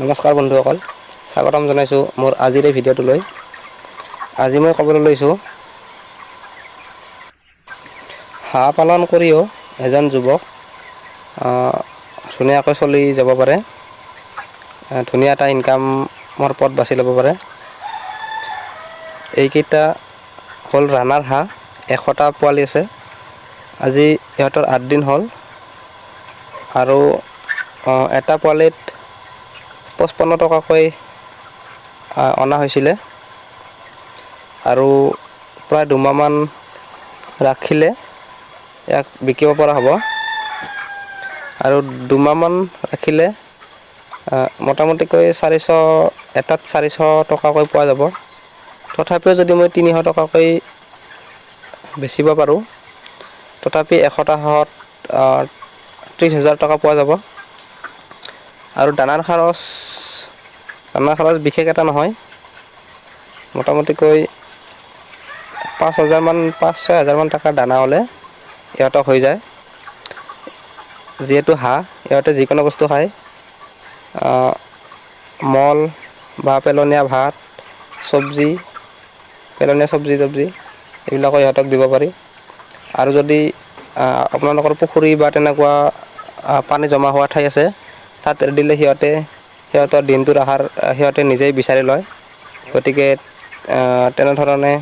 নমস্কাৰ বন্ধুসকল স্বাগতম জনাইছোঁ মোৰ আজিৰ এই ভিডিঅ'টোলৈ। আজি মই ক'বলৈ লৈছোঁ হাঁহ পালন কৰিও এজন যুৱক ধুনীয়াকৈ চলি যাব পাৰে ধুনীয়া এটা ইনকামৰ পথ বাছি ল'ব পাৰে। এইকেইটা হ'ল ৰাণাৰ হাঁহ এশটা পোৱালি আছে। আজি ইহঁতৰ আঠদিন হ'ল। আৰু এটা পোৱালিত পঁচপন্ন টকাকৈ অনা হৈছিলে। আৰু প্ৰায় দুমাহমান ৰাখিলে ইয়াক বিকিব পৰা হ'ব। আৰু দুমাহমান ৰাখিলে মোটামুটিকৈ চাৰিশ এটাত চাৰিশ টকাকৈ পোৱা যাব। তথাপিও যদি মই তিনিশ টকাকৈ বেচিব পাৰোঁ তথাপি এশটা হাঁহত আহ, ত্ৰিছ হাজাৰ টকা পোৱা যাব। আৰু দানাৰ খৰচ দানাৰ খৰচ বিশেষ এটা নহয়। মোটামুটিকৈ পাঁচ হাজাৰমান পাঁচ ছয় হাজাৰমান টকাৰ দানা হ'লে ইহঁতক হৈ যায়। যিহেতু হাঁহ ইহঁতে যিকোনো বস্তু খায়। মল বা পেলনীয়া ভাত চব্জি পেলনীয়া চব্জি তব্জি এইবিলাকো ইহঁতক দিব পাৰি। আৰু যদি আপোনালোকৰ পুখুৰী বা তেনেকুৱা পানী জমা হোৱা ঠাই আছে তাত দিলে সিহঁতে সিহঁতৰ দিনটোৰ আহাৰ আহ, সিহঁতে নিজেই বিচাৰি লয়। গতিকে তেনেধৰণে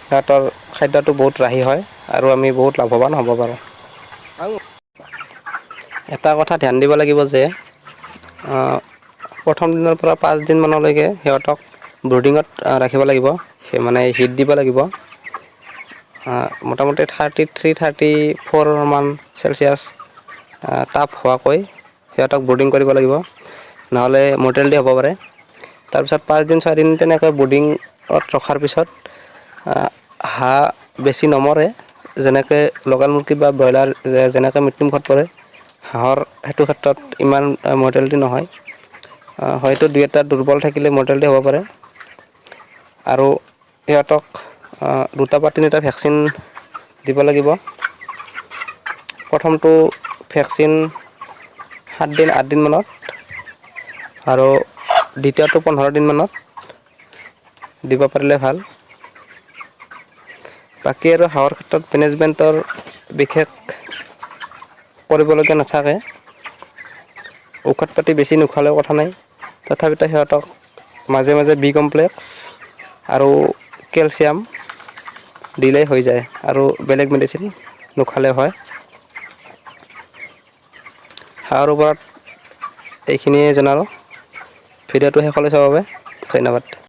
সিহঁতৰ খাদ্যটো বহুত ৰাহি হয় আৰু আমি বহুত লাভৱান হ'ব পাৰোঁ। এটা কথা ধ্যান দিব লাগিব যে প্ৰথম দিনৰ পৰা পাঁচদিনমানলৈকে সিহঁতক ব্ৰুডিঙত ৰাখিব লাগিব। মানে হিট দিব লাগিব। মোটামুটি থাৰ্টি থ্ৰী থাৰ্টি ফ'ৰ মান চেলচিয়াছ তাপ হোৱাকৈ সিহঁতক ব্ৰুডিং কৰিব লাগিব। নহ'লে মৰ্টেলিটি হ'ব পাৰে। তাৰপিছত পাঁচদিন ছয়দিন তেনেকৈ ব্ৰুডিঙত ৰখাৰ পিছত হাঁহ বেছি নমৰে, যেনেকৈ লোকেল মুৰ্গী বা ব্ৰইলাৰ যেনেকৈ মৃত্যুমুখত পৰে, হাঁহৰ সেইটো ক্ষেত্ৰত ইমান মৰ্টেলিটি নহয়। হয়তো দুই এটা দুৰ্বল থাকিলে মৰ্টেলিটি হ'ব পাৰে। আৰু সিহঁতক দুটা বা তিনিটা ভেকচিন দিব লাগিব। প্ৰথমটো ভেকচিন সাতদিন আঠদিনমানত আৰু দ্বিতীয়টো পোন্ধৰ দিনমানত দিব পাৰিলে ভালো। বাকী আৰু হাঁহৰ ক্ষেত্ৰত মেনেজমেণ্টৰ বিশেষ কৰিবলগীয়া নাথাকে। ঔষধ পাতি বেছি নোখোৱালেও কথা নাই। তথাপিতো সিহঁতক মাজে মাজে বি কমপ্লেক্স আৰু কেলছিয়াম দিলেই হৈ যায় আৰু বেলেগ মেডিচিন নোখালেও হয়। হাঁহৰ ওপৰত এইখিনিয়ে জনালোঁ। ভিডিঅ'টো শেষলৈ চাবৰ বাবে ধন্যবাদ।